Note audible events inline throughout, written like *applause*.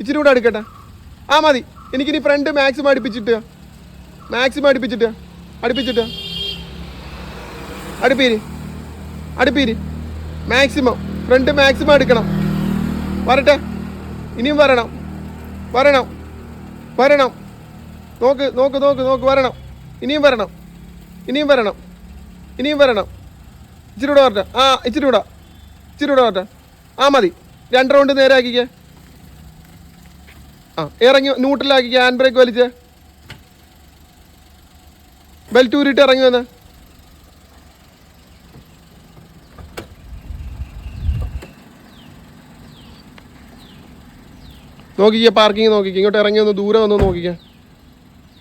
ഇച്ചിരി കൂടെ അടുക്കട്ടെ. ആ മതി. എനിക്കിനി ഫ്രണ്ട് മാക്സിമം അടുപ്പിച്ചിട്ട്. മാക്സിമം അടുപ്പിച്ചിട്ട്. അടുപ്പിച്ചിട്ട്. അടുപ്പീര്. അടുപ്പീര്. മാക്സിമം ഫ്രണ്ട് മാക്സിമം എടുക്കണം വരട്ടെ. ഇനിയും വരണം. വരണം. വരണം. നോക്ക് നോക്ക് നോക്ക് നോക്ക്. വരണം. ഇനിയും വരണം. ഇനിയും വരണം. ഇനിയും വരണം. ഇച്ചിരി കൂടെ വരട്ടെ. ആ ഇച്ചിരി കൂടെ. ഇച്ചിരി കൂടെ വരട്ടെ. ആ മതി. രണ്ട് റൗണ്ട് നേരെ ആക്കിക്കേ. ആ ഇറങ്ങി ന്യൂട്രലാക്കിക്കേ ഹാൻഡ് ബ്രേക്ക് വലിച്ചേ. ബെൽറ്റ് ഊരിട്ട് ഇറങ്ങി വന്ന്. നോക്കിക്കുക പാർക്കിംഗ് നോക്കിക്കേ. ഇങ്ങോട്ട് ഇറങ്ങി ഒന്ന് ദൂരെ വന്ന് നോക്കിക്കേ.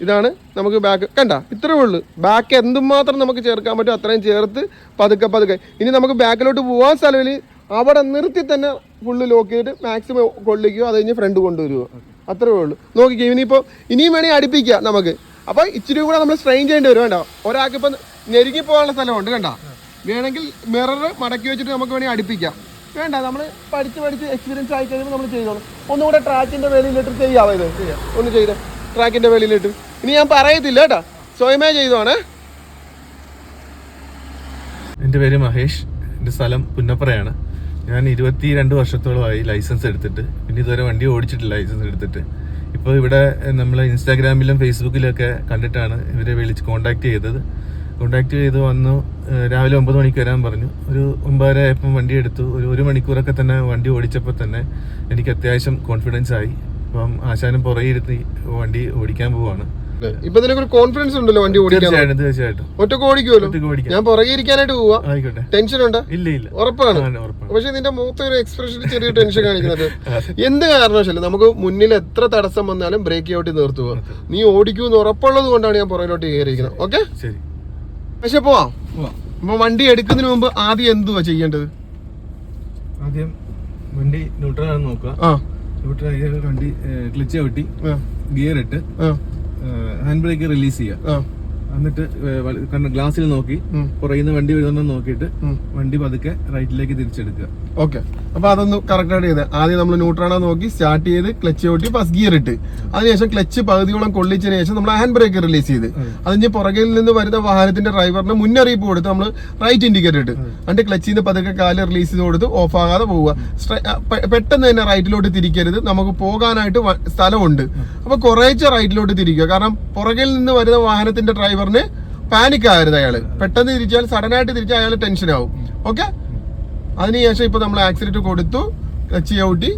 ഇതാണ് നമുക്ക് ബാക്ക് കണ്ട ഇത്രേ ഉള്ളൂ. ബാക്ക് എന്തുമാത്രം നമുക്ക് ചേർക്കാൻ പറ്റും അത്രയും ചേർത്ത് പതുക്കെ പതുക്കെ. ഇനി നമുക്ക് ബാക്കിലോട്ട് പോകാൻ സ്ഥലമില്ല അവിടെ നിർത്തി തന്നെ ഫുള്ള് ലോക്ക് ചെയ്തിട്ട് മാക്സിമം കൊള്ളിക്കുക അത് കഴിഞ്ഞ് ഫ്രണ്ട് കൊണ്ടുവരുമോ അത്രേ ഉള്ളൂ. നോക്കിക്കേ ഇനിയിപ്പോൾ ഇനിയും വേണമെങ്കിൽ അടുപ്പിക്കാം നമുക്ക്. അപ്പോൾ ഇച്ചിരി കൂടെ നമ്മൾ സ്ട്രെയിൻ ചെയ്യേണ്ടി വരും വേണ്ട ഒരാൾക്ക് ഇപ്പം ഞെരുങ്ങി പോകാനുള്ള സ്ഥലമുണ്ട് കണ്ട? വേണമെങ്കിൽ മിറർ മടക്കി വെച്ചിട്ട് നമുക്ക് വേണമെങ്കിൽ അടുപ്പിക്കാം. വേണ്ട നമ്മൾ പഠിച്ച് പഠിച്ച് എക്സ്പീരിയൻസ് ആയി കഴിയുമ്പോൾ നമ്മൾ ചെയ്തോളും. ഒന്നുകൂടെ ട്രാക്കിന്റെ വേലിയിലിട്ട് ചെയ്യാവോ ഇത്? ഒന്ന് ചെയ്ത്. ട്രാക്കിന്റെ വേലിയിലിട്ട് ഇനി ഞാൻ പറയത്തില്ല കേട്ടോ. സ്വയമേ ചെയ്തോണേ. എന്റെ പേര് മഹേഷ്. എന്റെ സ്ഥലം പുന്നപ്പറയാണ് ഞാൻ ഇരുപത്തി രണ്ട് വർഷത്തോളമായി ലൈസൻസ് എടുത്തിട്ട്. പിന്നെ ഇതുവരെ വണ്ടി ഓടിച്ചിട്ടില്ല ലൈസൻസ് എടുത്തിട്ട്. ഇപ്പോൾ ഇവിടെ നമ്മൾ ഇൻസ്റ്റാഗ്രാമിലും ഫേസ്ബുക്കിലും ഒക്കെ കണ്ടിട്ടാണ് ഇവരെ വിളിച്ച് കോണ്ടാക്ട് ചെയ്തത്. കോണ്ടാക്ട് ചെയ്ത് വന്നു രാവിലെ ഒമ്പത് മണിക്ക് വരാൻ പറഞ്ഞു. ഒരു ഒമ്പതര ആയപ്പം വണ്ടി എടുത്തു. ഒരു ഒരു മണിക്കൂറൊക്കെ തന്നെ വണ്ടി ഓടിച്ചപ്പോൾ തന്നെ എനിക്ക് അത്യാവശ്യം കോൺഫിഡൻസ് ആയി. അപ്പം ആശാനും പുറകെ ഇരുത്തി വണ്ടി ഓടിക്കാൻ പോവാണ്. ഇപ്പൊ ഇതിനൊക്കെ ഒരു കോൺഫിഡൻസ് ഉണ്ടല്ലോ വണ്ടി ഓടിക്കാൻ തീർച്ചയായിട്ടും ഒറ്റയ്ക്ക് ഓടിക്കുമല്ലോ ഞാൻ പുറകെ ഇരിക്കാനായിട്ട് പോവാ. ടെൻഷൻ ഉണ്ട്? ഇല്ല ഇല്ല. ഉറപ്പാണ്. പക്ഷെ നിന്റെ മുഖത്ത് ഒരു എക്സ്പ്രഷൻ ചെറിയ ടെൻഷൻ കാണിക്കുന്നത്. *laughs* എന്ത് കാരണവശാലും നമുക്ക് മുന്നിൽ എത്ര തടസ്സം വന്നാലും ബ്രേക്ക് ഔട്ട് നിർത്തുക നീ ഓടിക്കൂന്ന് ഉറപ്പുള്ളത് കൊണ്ടാണ് ഞാൻ പുറകിലോട്ട് കയറിയിരിക്കുന്നത്. ഓക്കെ പക്ഷെ പോവാം. അപ്പൊ വണ്ടി എടുക്കുന്നതിന് മുമ്പ് ആദ്യം എന്തുവാ ചെയ്യേണ്ടത്? ആദ്യം വണ്ടി ന്യൂട്രൽ ആണ് നോക്കുക. ന്യൂട്രൽ വണ്ടി ക്ലിച്ച് ചവിട്ടി ഗിയർ ഇട്ട് ഹാൻഡ് ബ്രേക്ക് റിലീസ് ചെയ്യുക എന്നിട്ട് കണ്ട ഗ്ലാസ്സിൽ നോക്കി കുറയുന്ന പുറകിൽ നിന്ന് വണ്ടി വരുന്നുണ്ടോ നോക്കിയിട്ട് വണ്ടി പതുക്കെ റൈറ്റിലേക്ക് തിരിച്ചെടുക്കുക. ഓക്കെ അപ്പൊ അതൊന്ന് കറക്റ്റ് ആയിട്ട് ചെയ്ത്. ആദ്യം നമ്മൾ ന്യൂട്രാണോ നോക്കി സ്റ്റാർട്ട് ചെയ്ത് ക്ലച്ച് ഓട്ടി ഫസ്റ്റ് ഗിയർ ഇട്ട്. അതിനുശേഷം ക്ലച്ച് പകുതിയോളം കൊള്ളിച്ചതിന് ശേഷം നമ്മൾ ഹാൻഡ് ബ്രേക്ക് റിലീസ് ചെയ്ത്. അതിന് പുറകിൽ നിന്ന് വരുന്ന വാഹനത്തിന്റെ ഡ്രൈവറിന് മുന്നറിയിപ്പ് കൊടുത്ത് നമ്മൾ റൈറ്റ് ഇൻഡിക്കേറ്റർ ഇട്ട്. എന്നിട്ട് ക്ലച്ചിൽ നിന്ന് പതുക്കെ കാൽ റിലീസ് ചെയ്ത് കൊടുത്ത് ഓഫ് ആകാതെ പോവുക. പെട്ടെന്ന് തന്നെ റൈറ്റിലോട്ട് തിരിക്കരുത്. നമുക്ക് പോകാനായിട്ട് സ്ഥലമുണ്ട്. അപ്പൊ കുറേശ്ശെ റൈറ്റിലോട്ട് തിരിക്കുക. കാരണം പുറകിൽ നിന്ന് വരുന്ന വാഹനത്തിന്റെ ഡ്രൈവറിന് പാനിക് ആകരുത് അയാൾ പെട്ടെന്ന് തിരിച്ചാൽ സഡൻ ആയിട്ട് തിരിച്ചാൽ അയാൾ ടെൻഷൻ ആവും. ഓക്കെ അതിനുശേഷം ഇപ്പൊ നമ്മൾ ആക്സിഡന്റ് കൊടുത്തു ക്ലച്ച് ചവിട്ടി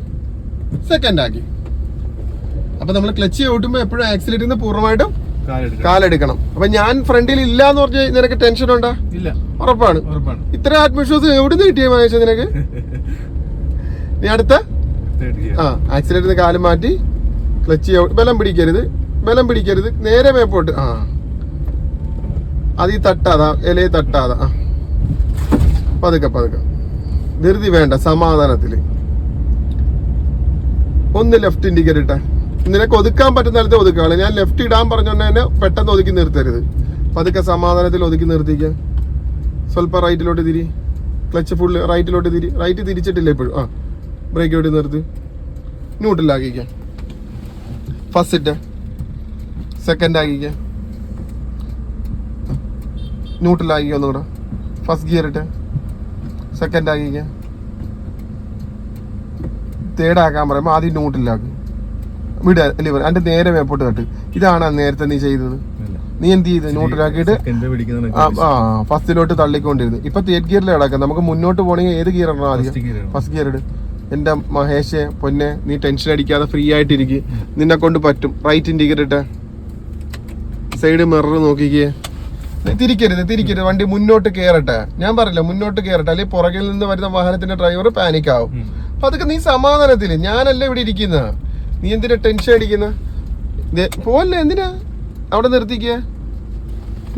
സെക്കൻഡ് ആക്കി. അപ്പോൾ നമ്മൾ ക്ലച്ച് ചവിട്ടുമ്പോ എപ്പോഴും ആക്സിലേറ്റിൽ നിന്ന് പൂർണമായിട്ടും കാലെടുക്കണം. അപ്പൊ ഞാൻ ഫ്രണ്ടിൽ ഇല്ല എന്ന് പറഞ്ഞ് നിനക്ക് ടെൻഷൻ ഉണ്ടാ? ഇല്ല. ഉറപ്പാണ്. ഇത്ര ആത്മവിശ്വാസം എവിടുന്ന് കിട്ടിയ മഹേഷ നിനക്ക്? *laughs* നീ അടുത്ത. ആ ആക്സിഡന്റിൽ കാൽ മാറ്റി ക്ലച്ച് ബലം പിടിക്കരുത്. ബലം പിടിക്കരുത്. നേരെ മേപ്പോട്ട്. ആ. അത് ഈ തട്ടാതാ ഇലയെ തട്ടാതാ പതുക്കെ പതുക്കെ. ധൃതി വേണ്ട സമാധാനത്തിൽ ഒന്ന് ലെഫ്റ്റ് ഇൻഡിക്കേറ്റർ ഇട്ട. നിനക്ക് ഒതുക്കാൻ പറ്റുന്ന സ്ഥലത്ത് ഒതുക്കുകയാണ് ഞാൻ ലെഫ്റ്റ് ഇടാൻ പറഞ്ഞോണ്ട് തന്നെ പെട്ടെന്ന് ഒതുക്കി നിർത്തരുത്. പതുക്കെ സമാധാനത്തിൽ ഒതുക്കി നിർത്തിക്ക. സ്വല്പം റൈറ്റിലോട്ട് തിരി. ക്ലച്ച് ഫുള്ള് റൈറ്റിലോട്ട് തിരി. റൈറ്റ് തിരിച്ചിട്ടില്ല ഇപ്പോഴും? ആ ബ്രേക്ക് ഔട്ട് നിർത്ത്. ന്യൂട്രലാക്കിക്ക ഫസ്റ്റ് ഇട്ട്. സെക്കൻഡ് ആക്കിക്ക. ന്യൂട്രലാക്കിക്ക ഒന്നുകൂടെ. ഫസ്റ്റ് ഗിയർ ഇട്ട്. സെക്കൻഡ് ആക്കിക്ക തേർഡ് ആക്കാൻ പറയുമ്പോൾ ആദ്യം ന്യൂട്രലാക്കും വിടുക ലിവർ അതിന്റെ നേരെ മേപ്പോട്ട് കട്ട് ഇതാണ് നേരത്തെ നീ ചെയ്തത്. നീ എന്ത് ചെയ്ത്? നോട്ടിലാക്കിയിട്ട് ആ ഫസ്റ്റിലോട്ട് തള്ളിക്കൊണ്ടിരുന്നു. ഇപ്പൊ തേർഡ് ഗിയറിൽ കിടക്കാം. നമുക്ക് മുന്നോട്ട് പോകണമെങ്കിൽ ഏത് ഗിയർ ഇടണം ആദ്യം. ഫസ്റ്റ് ഗിയർ ഇട്. എന്റെ മഹേഷെ പൊന്നെ നീ ടെൻഷൻ അടിക്കാതെ ഫ്രീ ആയിട്ടിരിക്കും. നിന്നെ കൊണ്ട് പറ്റും. റൈറ്റ് ഇൻഡിക്കേറ്റർ ഇട്ട. സൈഡ് മിറർ നോക്കിക്കേ. തിരിക്കരുത് തിരിക്കരുത്. വണ്ടി മുന്നോട്ട് കയറട്ടെ ഞാൻ പറയില്ല മുന്നോട്ട് കയറട്ടെ അല്ലെങ്കിൽ പുറകിൽ നിന്ന് വരുന്ന വാഹനത്തിന്റെ ഡ്രൈവർ പാനിക് ആവും. അപ്പൊ അതൊക്കെ നീ സമാധാനത്തിൽ ഞാനല്ല ഇവിടെ ഇരിക്കുന്ന? നീ എന്തിനാ ടെൻഷൻ അടിക്കുന്ന? പോവല്ലേ എന്തിനാ? അവിടെ നിർത്തിക്കുക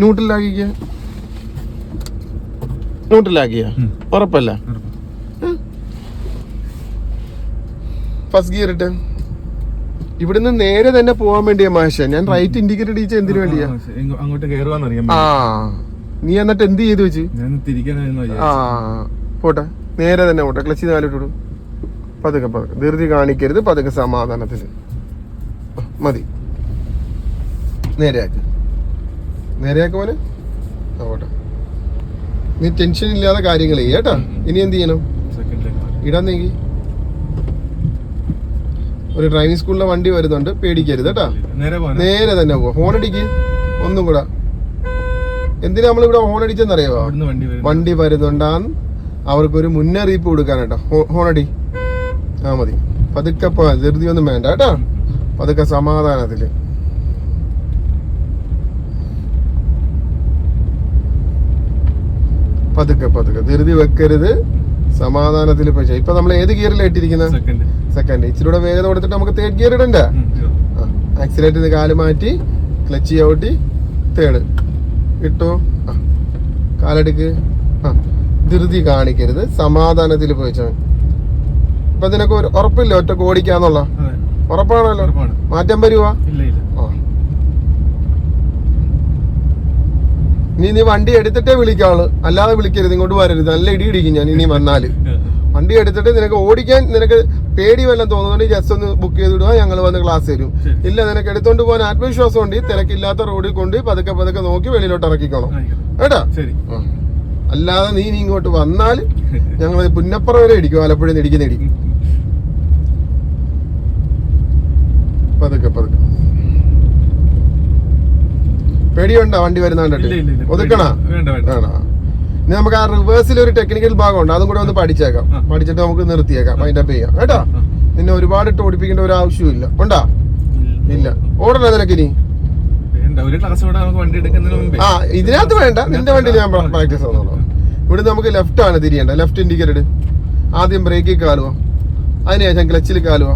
ന്യൂട്രലാക്കിക്കുക നൂട്ടിലാക്കിയ. ഉറപ്പല്ല? ഫസ്റ്റ് ഗിയർ ഇട്ട്. ഇവിടുന്ന് നേരെ തന്നെ പോവാൻ വേണ്ടിയാ മാഷ. ഞാൻ റൈറ്റ് ഇൻഡിക്കേറ്റർ അടിച്ച എന്തിനു വേണ്ടിയാ? അങ്ങോട്ട് ആ നീ എന്നിട്ട് എന്ത് ചെയ്തു വെച്ച്? ആ പോട്ടെ. നേരെ തന്നെ പോട്ടെ. ക്ലച്ച് നാലിട്ടു പതുക്കെ പതുക്കെ. ധൃതി കാണിക്കരുത്. പതുക്കെ സമാധാനത്തിൽ മതി. നേരെയാക്ക്. നേരെയാക്ക് മോനെ. പോട്ടെ. നീ ടെൻഷൻ ഇല്ലാതെ കാര്യങ്ങൾ ചെയ്യേട്ടാ ഇനി എന്ത് ചെയ്യണം? ഇടാൻ നീങ്ങി ഒരു ഡ്രൈവിംഗ് സ്കൂളിലെ വണ്ടി വരുന്നുണ്ട് പേടിക്കരുത് കേട്ടാ. നേരെ തന്നെ പോവാ. ഹോൺ അടിക്ക്. ഒന്നും കൂടെ. എന്തിനാ നമ്മളിവിടെ ഹോൺ അടിച്ചെന്നറിയോ അവിടുന്ന് വണ്ടി വരും വണ്ടി വരുന്നുണ്ടാന്ന് അവർക്കൊരു മുന്നറിയിപ്പ് കൊടുക്കാനാട്ടോ ഹോണടി ആ മതി. പതുക്കെ ധൃതി ഒന്നും വേണ്ട കേട്ടാ. പതുക്കെ സമാധാനത്തിൽ. പതുക്കെ പതുക്കെ. ധൃതി വെക്കരുത്. സമാധാനത്തിൽ പക്ഷേ. ഇപ്പൊ നമ്മൾ ഏത് ഗിയറിലാണ് ഇട്ടിരിക്കുന്നത് സെക്കൻഡ്. ഇച്ചിരൂടെ വേഗത കൊടുത്തിട്ട് നമുക്ക് തേർഡ് ഗിയർ ഇടണ്ട? ആക്സിലേറ്ററിന് കാൽ മാറ്റി ക്ലച്ച് ചവിട്ടി തേർഡ് ഇട്ടു? ആ കാലെടുക്ക്. ആ ധൃതി കാണിക്കരുത്. സമാധാനത്തിൽ പോയിച്ചാൽ ഇപ്പൊ ഇതിനൊക്കെ ഒരു ഉറപ്പില്ല? ഒറ്റ ഓടിക്കാന്നുള്ള ഉറപ്പാണല്ലോ? മാറ്റം വരുവാ? നീ നീ വണ്ടി എടുത്തിട്ടേ വിളിക്കാൾ അല്ലാതെ വിളിക്കരുത്. ഇങ്ങോട്ട് വരരുത്. നല്ല ഇടി ഇടിക്കും ഞാൻ. ഇനി വന്നാൽ. *laughs* വണ്ടി എടുത്തിട്ട് നിനക്ക് ഓടിക്കാൻ നിനക്ക് പേടി വല്ലതും തോന്നുന്നുണ്ട് ജസ്റ്റ് ഒന്ന് ബുക്ക് ചെയ്ത് വിടുക ഞങ്ങൾ വന്ന് ക്ലാസ് തരും. ഇല്ല നിനക്ക് എടുത്തോണ്ട് പോകാൻ ആത്മവിശ്വാസം ഉണ്ട് തിരക്കില്ലാത്ത റോഡിൽ കൊണ്ട് പതുക്കെ പതുക്കെ നോക്കി വെളിയിലോട്ട് ഇറക്കിക്കോണം. കേട്ടാ? ശരി. അല്ലാതെ നീ നീ ഇങ്ങോട്ട് വന്നാൽ ഞങ്ങൾ പുന്നപ്പുറം വരെ ഇടിക്കും ആലപ്പുഴ ഇടിക്കുന്ന ഇടി. പതുക്കെ പതുക്കെ. പേടിയുണ്ടോ വണ്ടി വരുന്ന ഇല്ല കണ്ടിട്ട്? ഇല്ല ഇല്ല ഒതുക്കണ? വേണ്ട വേണ്ട. വേണോ? ഇനി നമുക്ക് ആ റിവേഴ്സിൽ ഒരു ടെക്നിക്കൽ ഭാഗമുണ്ട്. അതും കൂടെ ഒന്ന് പഠിച്ചേക്കാം. പഠിച്ചിട്ട് നമുക്ക് നിർത്തിയേക്കാം. അതിന്റെ അപ്പ് ചെയ്യാം. കേട്ടോ? നിന്നെ ഒരുപാട് ഇട്ട് ഓടിപ്പിക്കേണ്ട ഒരു ആവശ്യമില്ല ഉണ്ടാ? ഇല്ല. ഓടണ നിനക്ക് ഇനി. ആ ഇതിനകത്ത് വേണ്ട. നിന്റെ വണ്ടി. ഞാൻ പ്രാക്ടീസ് ആവുന്നുള്ളൂ. ഇവിടെ നമുക്ക് ലെഫ്റ്റ് ആണ് തിരിയേണ്ട ലെഫ്റ്റ് ഇൻഡിക്കേറ്റഡ് ആദ്യം ബ്രേക്കിൽ കാലുക അതിനുശേഷം ക്ലച്ചിൽ കാലുക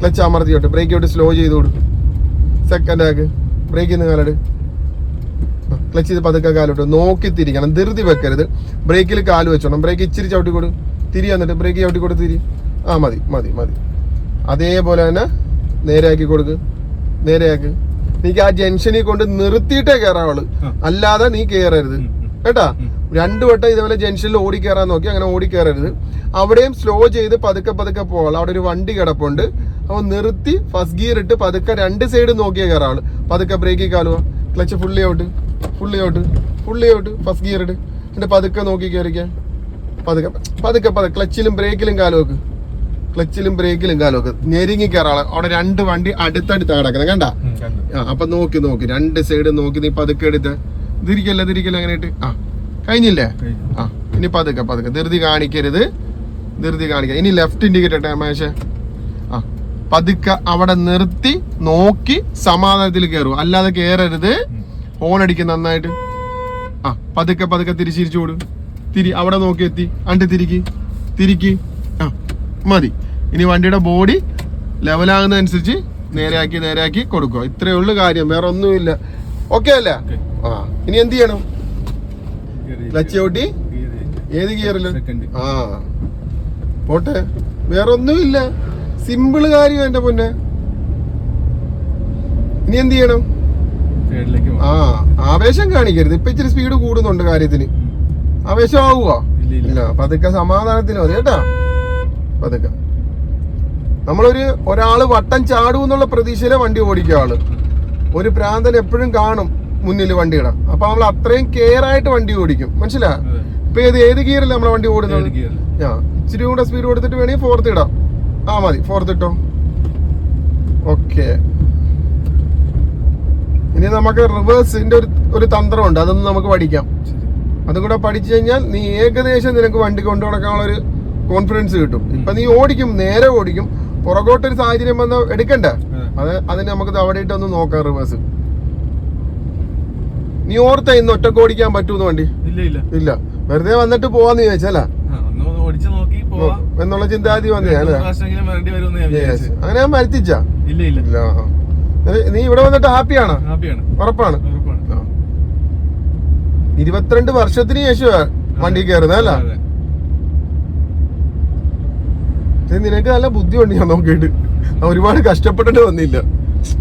ക്ലച്ച് അമർത്തിയോട്ട്. ബ്രേക്ക് ഔട്ട് സ്ലോ ചെയ്തോടും സെക്കൻഡ് ആക്ക്. ബ്രേക്കിൽ നിന്ന് കാലെട്. ക്ലച്ച് ചെയ്ത് പതുക്കെ കാലോട്ട് നോക്കി തിരിക്കണം. ധൃതി വെക്കരുത്. ബ്രേക്കിൽ കാൽ വെച്ചോണം. ബ്രേക്ക് ഇച്ചിരി ചവിട്ടി കൊടു. തിരി എന്നിട്ട് ബ്രേക്ക് ചവിട്ടി കൊടുത്ത് തിരി. ആ മതി മതി മതി. അതേപോലെ തന്നെ നേരെയാക്കി കൊടുക്ക്. നേരെയാക്ക്. നീക്ക് ആ ജംഗ്ഷനിൽ കൊണ്ട് നിർത്തിയിട്ടേ കയറാവുള്ളൂ അല്ലാതെ നീ കയറരുത്. കേട്ടാ? രണ്ടു വട്ടം ഇതേപോലെ ജംഗ്ഷനിൽ ഓടി കയറാൻ നോക്കി അങ്ങനെ ഓടി കയറരുത് അവിടെയും സ്ലോ ചെയ്ത് പതുക്കെ പതുക്കെ പോകാം അവിടെ ഒരു വണ്ടി കിടപ്പുണ്ട്. അപ്പോൾ നിർത്തി ഫസ്റ്റ് ഗിയർ ഇട്ട് പതുക്കെ രണ്ട് സൈഡ് നോക്കിയേ കയറാവുള്ളൂ പതുക്കെ ബ്രേക്കിൽ കാലുക clutch fully out fully out fully out first gear ഇട്ട് എന്നിട്ട് പതുക്കെ നോക്കി കയറിക്കാൻ പതുക്കെ പതുക്കെ പതുക്കെ. ക്ലച്ചിലും ബ്രേക്കിലും കാൽ വെക്ക് ക്ലച്ചിലും ബ്രേക്കിലും കാൽ വെക്ക് ഞെരുങ്ങി കയറാൾ അവിടെ രണ്ട് വണ്ടി അടുത്തടുത്ത് കിടക്കുന്നത്. കണ്ട. ആ അപ്പൊ നോക്കി നോക്കി. രണ്ട് സൈഡ് നോക്കി നീ പതുക്കെ എടുത്ത്. തിരിക്കല്ല തിരിക്കല്ല അങ്ങനെ ഇട്ട്. ആ കഴിഞ്ഞില്ലേ? ആ ഇനി പതുക്കെ പതുക്കെ. ധൃതി കാണിക്കരുത്. ധൃതി കാണിക്കുക ഇനി ലെഫ്റ്റ് ഇൻഡിക്കേറ്റർ ഇട്ടെ മേശ ആ പതുക്കെ അവിടെ നിർത്തി നോക്കി സമാധാനത്തിൽ കയറും അല്ലാതെ കയറരുത് ഹോൺ അടിക്കും നന്നായിട്ട്. ആ പതുക്കെ പതുക്കെ തിരിച്ചിരിച്ചു കൊടു തിരി അവിടെ നോക്കി എത്തി. അണ്ടി തിരിക്കി. തിരിക്കി. ആ മതി. ഇനി വണ്ടിയുടെ ബോഡി ലെവലാകുന്നതനുസരിച്ച് നേരെയാക്കി നേരെയാക്കി കൊടുക്കുക. ഇത്രയേ ഉള്ളു കാര്യം. വേറെ ഒന്നുമില്ല. ഓക്കെ അല്ലേ? ആ ഇനി എന്ത് ചെയ്യണം? ക്ലച്ച് ചവിട്ടി. ഏത് ഗിയറിൽ? ആ. പോട്ടെ. വേറെ ഒന്നുമില്ല. സിമ്പിൾ കാര്യം എന്റെ പൊന്നെ. ഇനി എന്ത് ചെയ്യണം? ആ ആവേശം കാണിക്കരുത്. ഇപ്പൊ ഇച്ചിരി സ്പീഡ് കൂടുന്നുണ്ട് കാര്യത്തിന്. ആവേശം ആവുക ഇല്ല. പതുക്കെ സമാധാനത്തിന് മതി കേട്ടാ. പതുക്കെ. നമ്മളൊരു ഒരാൾ വട്ടം ചാടും എന്നുള്ള പ്രതീക്ഷയിലെ വണ്ടി ഓടിക്കുക ആൾ. ഒരു പ്രാന്തൻ എപ്പോഴും കാണും മുന്നിൽ വണ്ടിയുടെ. അപ്പൊ നമ്മൾ അത്രയും കെയർ ആയിട്ട് വണ്ടി ഓടിക്കും. മനസ്സിലാ. ഇപ്പൊ ഏത് ഏത് ഗിയറിൽ നമ്മളെ വണ്ടി ഓടുന്നത്? ആ ഇച്ചിരി കൂടെ സ്പീഡ് കൊടുത്തിട്ട് വേണമെങ്കിൽ ഫോർത്ത് ഇടാം. ആ മതി. ഫോർത്ത് ഇട്ടോ? ഓക്കെ ഇനി നമുക്ക് റിവേഴ്സിന്റെ ഒരു ഒരു തന്ത്രമുണ്ട്. അതൊന്നും നമുക്ക് പഠിക്കാം. അതും കൂടെ പഠിച്ചു കഴിഞ്ഞാൽ നീ ഏകദേശം നിനക്ക് വണ്ടി കൊണ്ടു നടക്കാനുള്ള ഒരു കോൺഫിഡൻസ് കിട്ടും ഇപ്പൊ നീ ഓടിക്കും. നേരെ ഓടിക്കും. പുറകോട്ടൊരു സാഹചര്യം വന്ന എടുക്കണ്ട. അതെ. അത് അതിന് നമുക്ക് അവിടെ ഇട്ടൊന്ന് നോക്കാം റിവേഴ്സ് നീ ഓർത്ത ഇന്ന് ഒറ്റയ്ക്ക് ഓടിക്കാൻ പറ്റൂന്ന് വണ്ടി? ഇല്ല ഇല്ല. വെറുതെ വന്നിട്ട് പോവാന്ന് ചോദിച്ചല്ല എന്നുള്ള ചിന്താഗതി വന്നേ അങ്ങനെ ഞാൻ വരുത്തിച്ചാ? ഇല്ല ഇല്ല. നീ ഇവിടെ വന്നിട്ട് ഹാപ്പിയാണോ? ഉറപ്പാണ്. ഇരുപത്തിരണ്ട് വർഷത്തിന് ശേഷം വണ്ടി കയറുന്നത് അല്ല. നിനക്ക് നല്ല ബുദ്ധിയുണ്ട് ഞാൻ നോക്കിയിട്ട്. ഒരുപാട് കഷ്ടപ്പെട്ടിട്ട് വന്നില്ല.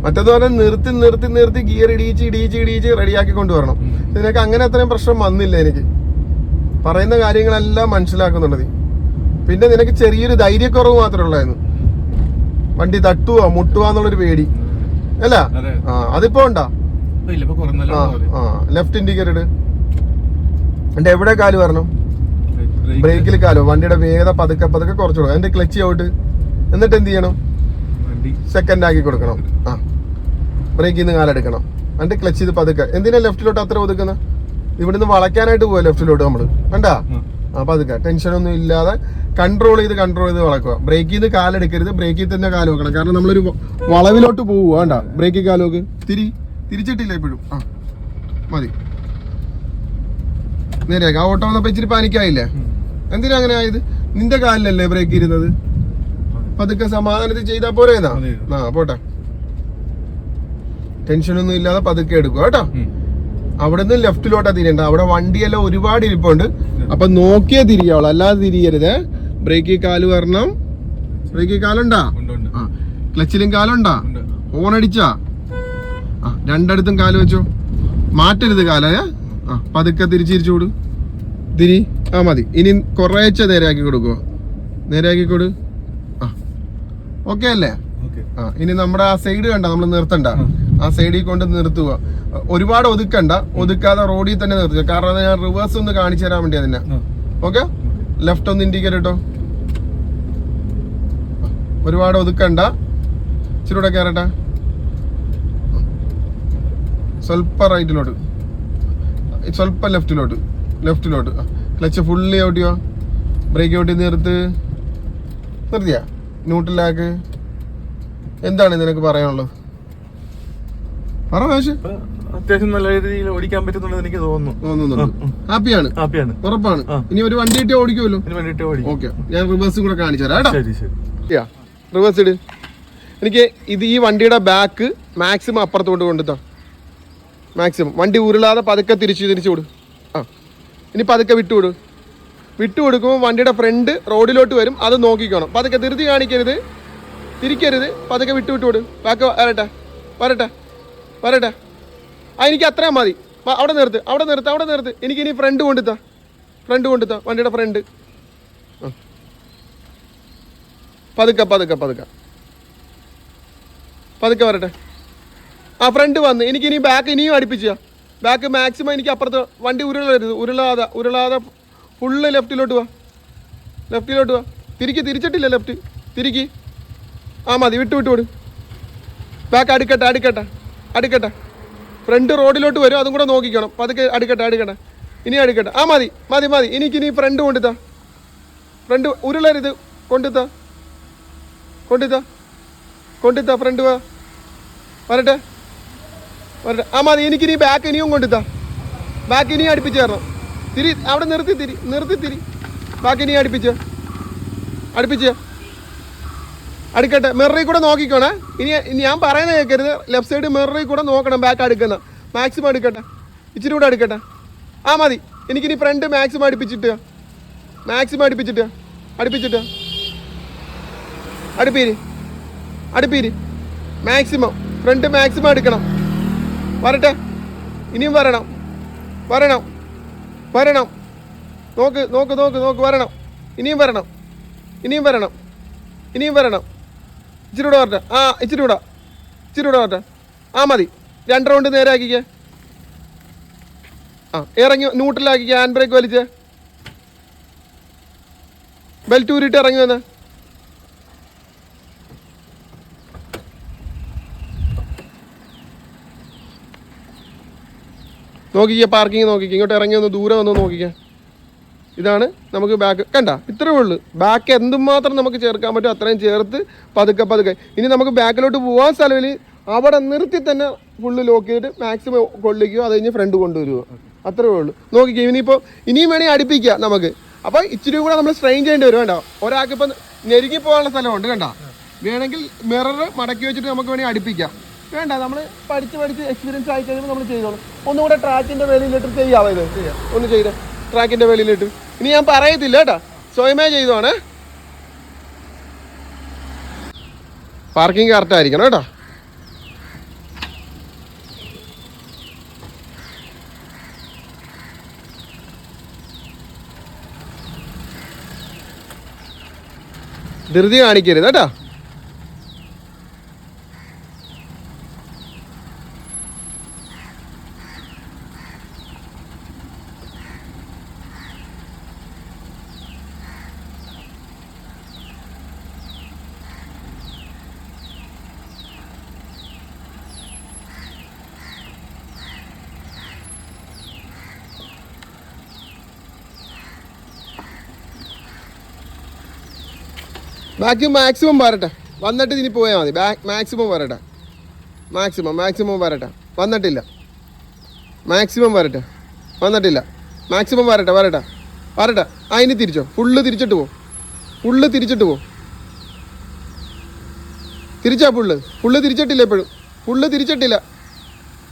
മറ്റേത് പറഞ്ഞാൽ നിർത്തി നിർത്തി നിർത്തി ഗിയർ ഇടിയിച്ച് ഇടിയിച്ച് ഇടിയിച്ച് റെഡിയാക്കി കൊണ്ടുവരണം നിനക്ക് അങ്ങനെ അത്രയും പ്രശ്നം വന്നില്ല എനിക്ക്. പറയുന്ന കാര്യങ്ങളെല്ലാം മനസ്സിലാക്കുന്നുണ്ട് നീ. പിന്നെ നിനക്ക് ചെറിയൊരു ധൈര്യക്കുറവ് മാത്രമേ ഉള്ളായിരുന്നു. വണ്ടി തട്ടുവോ മുട്ടുവോ എന്നുള്ളൊരു പേടി. അല്ല? ആ അതിപ്പോ ഉണ്ടോ? ലെഫ്റ്റ് ഇൻഡിക്കേറ്റർ എന്റെ എവിടെ കാൽ വരണം? ബ്രേക്കിൽ കാലോ വണ്ടിയുടെ വേഗത പതുക്കെ പതുക്കെ കുറച്ചു കൊടുക്കും എന്റെ ക്ലച്ച് ഔട്ട്. എന്നിട്ട് എന്ത് ചെയ്യണം? സെക്കൻഡ് ആക്കി കൊടുക്കണം. ആ. ബ്രേക്കിൽ നിന്ന് കാലെടുക്കണം. എന്റെ ക്ലച്ച് ചെയ്ത് പതുക്കെ. എന്തിനാ ലെഫ്റ്റിലോട്ട് അത്ര ഒതുക്കുന്നത് ഇവിടുന്ന് വളയ്ക്കാനായിട്ട് പോവാ ലെഫ്റ്റിലോട്ട് നമ്മൾ. കണ്ടാ? ആ. ടെൻഷൻ ടെൻഷനൊന്നും ഇല്ലാതെ കൺട്രോൾ ചെയ്ത് കൺട്രോൾ ചെയ്ത് വളക്കുക. ബ്രേക്കിൽ നിന്ന് കാലെടുക്കരുത് ബ്രേക്കിൽ തന്നെ കാൽ വെക്കണം. കാരണം നമ്മളൊരു വളവിലോട്ട് പോവുക വേണ്ട ബ്രേക്കിൽ കാൽ വെക്ക്. തിരി തിരിച്ചിട്ടില്ല ഇപ്പോഴും. ആ മതി. നേരെയാക്ക. ആ ഓട്ടോ വന്നപ്പോ ഇച്ചിരി പാനിക്കായില്ലേ? എന്തിനാ അങ്ങനെ ആയത്? നിന്റെ കാലിലല്ലേ ബ്രേക്ക് ഇരുന്നത്? പതുക്കെ സമാധാനത്തിൽ ചെയ്താ പോരേന്നാ? അതെ. ആ പോട്ടെ. ടെൻഷനൊന്നും ഇല്ലാതെ പതുക്കെ എടുക്കുക കേട്ടോ. അവിടുന്ന് ലെഫ്റ്റിലോട്ടാ തിരിയണ്ട അവിടെ വണ്ടിയെല്ലാം ഒരുപാട് ഇരിപ്പുണ്ട്. അപ്പൊ നോക്കിയേ തിരിയാവുള്ളൂ. അല്ലാതെ തിരിയരുത്. ബ്രേക്കിൽ കാൽ വരണം. ബ്രേക്കിൽ കാലുണ്ടാ? ആ ക്ലച്ചിലും കാലുണ്ടാ? ഹോൺ അടിച്ചാ ആ രണ്ടിടത്തും കാൽ വെച്ചോ. മാറ്റരുത് കാലേ ആ പതുക്കെ തിരിച്ചിരിച്ചു കൊടു തിരി ആ മതി. ഇനി കുറേച്ച നേരെയാക്കി കൊടുക്കുവോ? നേരെയാക്കി കൊടു. ആ ഓക്കെ അല്ലേ? ആ ഇനി നമ്മുടെ ആ സൈഡ് കണ്ട നമ്മൾ നിർത്തണ്ട. ആ. സൈഡിൽ കൊണ്ട് നിർത്തുക. ഒരുപാട് ഒതുക്കണ്ട. ഒതുക്കാതെ റോഡിൽ തന്നെ നിർത്തുക. കാരണം ഞാൻ റിവേഴ്സ് ഒന്ന് കാണിച്ചു തരാൻ വേണ്ടി അതിനെ ഓക്കെ? ലെഫ്റ്റ് ഒന്ന് ഇൻഡിക്കേറ്റ് കേട്ടോ ഒരുപാട് ഒതുക്കണ്ട. ഇച്ചിരി കൂടെ കയറട്ടെ സ്വല്പ റൈറ്റിലോട്ട്. സ്വല്പം ലെഫ്റ്റിലോട്ട്. ലെഫ്റ്റിലോട്ട്. ക്ലച്ച് ഫുള്ളി ഔട്ടിയോ ബ്രേക്ക് ഔട്ടി നിർത്ത്. നിർത്തിയാ? ന്യൂട്ടിലാക്ക് എന്താണ് നിനക്ക് പറയാനുള്ളത്? പറ അത്യാവശ്യം നല്ല രീതിയിൽ ഓടിക്കാൻ പറ്റുന്നുണ്ടെന്ന് എനിക്ക് തോന്നുന്നു. തോന്നുന്നുണ്ട്. ഹാപ്പിയാണ്. ഹാപ്പിയാണ്. ഉറപ്പാണ്. ഇനി ഒരു വണ്ടി ഇട്ടേ ഓടിക്കുമല്ലോ? വണ്ടി ഇട്ട് ഓടി ഓക്കെ. ഞാൻ റിവേഴ്സും കൂടെ കാണിച്ചു തരാം ശരി ശരി. റിവേഴ്സ് ഇട്. എനിക്ക് ഇത് ഈ വണ്ടിയുടെ ബാക്ക് മാക്സിമം അപ്പുറത്തോട്ട് കൊണ്ടുത്താ മാക്സിമം വണ്ടി ഉരുളാതെ പതുക്കെ തിരിച്ച് തിരിച്ചു വിടും. ആ. ഇനി പതുക്കെ വിട്ടുവിട് വിട്ടു കൊടുക്കുമ്പോൾ വണ്ടിയുടെ ഫ്രണ്ട് റോഡിലോട്ട് വരും. അത് നോക്കിക്കണം. പതുക്കെ ധൃതി കാണിക്കരുത്. തിരിക്കരുത്. പതുക്കെ വിട്ടു വിട്ടു വിട്. ബാക്ക് വരട്ടെ. വരട്ടെ. വരട്ടെ. ആ എനിക്ക് അത്രയും മതി. അവിടെ നിർത്ത് അവിടെ നിർത്ത് അവിടെ നിർത്ത്. എനിക്ക് ഇനി ഫ്രണ്ട് കൊണ്ടുത്താ. ഫ്രണ്ട് കൊണ്ടുത്താ വണ്ടിയുടെ ഫ്രണ്ട് പതുക്കെ പതുക്കെ പതുക്കെ. പതുക്കെ വരട്ടെ. ആ ഫ്രണ്ട് വന്ന്. എനിക്ക് ഇനി ബാക്ക് ഇനിയും അടുപ്പിച്ച ബാക്ക് മാക്സിമം എനിക്ക് അപ്പുറത്ത് വണ്ടി ഉരുളരുത്. ഉരുളാതെ ഉരുളാതെ ഫുള്ള് ലെഫ്റ്റിലോട്ട് വാ. ലെഫ്റ്റിലോട്ട് വാ. തിരിക്ക് തിരിച്ചിട്ടില്ല ലെഫ്റ്റ് തിരിക്ക്. ആ മതി. വിട്ടു വിട്ടു വിട്. ബാക്ക് അടുക്കട്ടെ അടുക്കട്ടെ. അടുക്കട്ടെ. ഫ്രണ്ട് റോഡിലോട്ട് വരും അതും കൂടെ നോക്കിക്കണം. പതുക്കെ അടുക്കട്ടെ അടുക്കട്ടെ. ഇനി അടുക്കട്ടെ. ആ മതി മതി മതി. എനിക്ക് ഇനി ഫ്രണ്ട് കൊണ്ടുത്താ. ഫ്രണ്ട് ഉരുളരുത് കൊണ്ടുത്താ. കൊണ്ടുത്താ. കൊണ്ടുത്താ ഫ്രണ്ട് വാ. വരട്ടെ. വരട്ടെ. ആ മതി എനിക്ക് ഇനി ബാക്ക് ഇനിയും കൊണ്ടുത്താ. ബാക്ക് ഇനിയും അടുപ്പിച്ച് തരണം തിരി അവിടെ നിർത്തി തിരി നിർത്തി തിരി. ബാക്ക് ഇനിയും അടുപ്പിച്ച്. അടുപ്പിച്ച്. അടുക്കട്ടെ മിററിൽ കൂടെ നോക്കിക്കോണേ. ഇനി ഞാൻ പറയുന്നത് കേൾക്കരുത്. ലെഫ്റ്റ് സൈഡ് മിററിൽ കൂടെ നോക്കണം ബാക്ക് അടുക്കുന്ന. മാക്സിമം അടുക്കട്ടെ. ഇച്ചിരി കൂടെ അടുക്കട്ടെ. ആ മതി. എനിക്കിനി ഫ്രണ്ട് മാക്സിമം അടുപ്പിച്ചിട്ട്. മാക്സിമം അടുപ്പിച്ചിട്ട്. അടുപ്പിച്ചിട്ട്. അടുപ്പീര്. അടുപ്പീര്. മാക്സിമം ഫ്രണ്ട് മാക്സിമം എടുക്കണം വരട്ടെ. ഇനിയും വരണം. വരണം. വരണം. നോക്ക് നോക്ക് നോക്ക് നോക്ക്. വരണം. ഇനിയും വരണം. ഇനിയും വരണം. ഇനിയും വരണം. ഇച്ചിരി കൂടെ വരട്ടെ. ആ ഇച്ചിരി കൂടെ ഇച്ചിരി കൂടെ വരട്ടെ. ആ മതി. രണ്ട് റൗണ്ട് നേരെ ആക്കിക്കേ. ആ ഇറങ്ങി ന്യൂട്രലാക്കിക്കേ ഹാൻഡ് ബ്രേക്ക് വലിച്ചേ. ബെൽറ്റ് ഊരിയിട്ട് ഇറങ്ങി വന്ന്. നോക്കിക്കേ പാർക്കിംഗ് നോക്കിക്കേ. ഇങ്ങോട്ട് ഇറങ്ങി ഒന്ന് ദൂരെ വന്ന് നോക്കിക്കേ. ഇതാണ് നമുക്ക് ബാക്ക് കണ്ട? ഇത്രയേ ഉള്ളൂ. ബാക്ക് എന്തുമാത്രം നമുക്ക് ചേർക്കാൻ പറ്റും അത്രയും ചേർത്ത് പതുക്കെ പതുക്കെ. ഇനി നമുക്ക് ബാക്കിലോട്ട് പോകാൻ സ്ഥലമില്ല അവിടെ നിർത്തി തന്നെ ഫുള്ള് ലോക്ക് ചെയ്തിട്ട് മാക്സിമം കൊള്ളിക്കുക. അത് കഴിഞ്ഞ് ഫ്രണ്ട് കൊണ്ടുവരുമോ അത്രേ ഉള്ളൂ. നോക്കിക്കേ ഇനിയിപ്പോൾ ഇനിയും വേണമെങ്കിൽ അടുപ്പിക്കുക നമുക്ക്. അപ്പോൾ ഇച്ചിരി കൂടെ നമ്മൾ സ്ട്രെയിൻ ചെയ്യേണ്ടി വരും വേണ്ട ഒരാൾക്ക് ഇപ്പം ഞെരുങ്ങി പോകാനുള്ള സ്ഥലമുണ്ട് കണ്ട? വേണമെങ്കിൽ മിറർ മടക്കി വെച്ചിട്ട് നമുക്ക് വേണമെങ്കിൽ അടുപ്പിക്കാം. വേണ്ട നമ്മൾ പഠിച്ച് പഠിച്ച് എക്സ്പീരിയൻസ് ആയി കഴിയുമ്പോൾ നമ്മൾ ചെയ്തോളൂ. ഒന്നുകൂടെ ട്രാക്കിന്റെ വേലയിലിട്ട് ചെയ്യാവോ ഇത്? ഒന്ന് ചെയ്തേ. ട്രാക്കിന്റെ വെളിയിലിട്ട് ഇനി ഞാൻ പറയത്തില്ല കേട്ടോ. സ്വയമേ ചെയ്തോണേ. പാർക്കിംഗ് കറക്റ്റ് ആയിരിക്കണം കേട്ടോ. ധൃതി കാണിക്കരുത് കേട്ടാ. ബാക്കി മാക്സിമം വരട്ടെ. വന്നിട്ട് ഇനി പോയാൽ മതി. മാക്സിമം വരട്ടെ. മാക്സിമം മാക്സിമം വരട്ടെ. വന്നിട്ടില്ല. മാക്സിമം വരട്ടെ. വന്നിട്ടില്ല. മാക്സിമം വരട്ടെ വരട്ടെ. വരട്ടെ. ആ ഇനി തിരിച്ചോ. ഫുള്ള് തിരിച്ചിട്ട് പോ. ഫുള്ള് തിരിച്ചിട്ട് പോ. തിരിച്ചാ ഫുള്ള് ഫുള്ള് തിരിച്ചിട്ടില്ല എപ്പോഴും ഫുള്ള് തിരിച്ചിട്ടില്ല.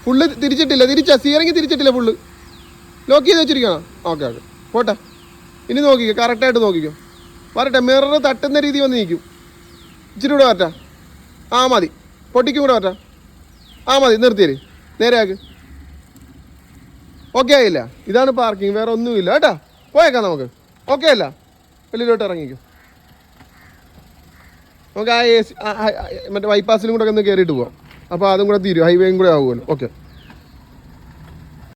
ഫുള്ള് തിരിച്ചിട്ടില്ല. തിരിച്ചാ. സീറങ്ങി തിരിച്ചിട്ടില്ല ഫുള്ള് ലോക്ക് ചെയ്ത് വെച്ചിരിക്കണോ? ഓക്കെ ഓക്കെ പോട്ടെ. ഇനി നോക്കിക്കോ. കറക്റ്റായിട്ട് നോക്കിക്കോ. വരട്ടെ മിറർ തട്ടുന്ന രീതി വന്ന് നിൽക്കും. ഇച്ചിരി കൂടെ വരട്ടെ. ആ മതി. പൊട്ടിക്കും കൂടെ വരട്ടെ. ആ മതി നിർത്തിയേ നേരെ ആക്ക്. ഓക്കെ ആയില്ല. ഇതാണ് പാർക്കിംഗ് വേറെ ഒന്നുമില്ല. കേട്ടാ? പോയേക്കാം നമുക്ക്. ഓക്കെ അല്ല. വെളിയിലോട്ട് ഇറങ്ങിക്കും. നമുക്ക് ആ എ സി മറ്റേ ബൈപ്പാസിലും കൂടെ ഒന്ന് കയറിയിട്ട് പോവാം. അപ്പോൾ അതും കൂടെ തീരും. ഹൈവേയും കൂടെ ആവുമല്ലോ. ഓക്കെ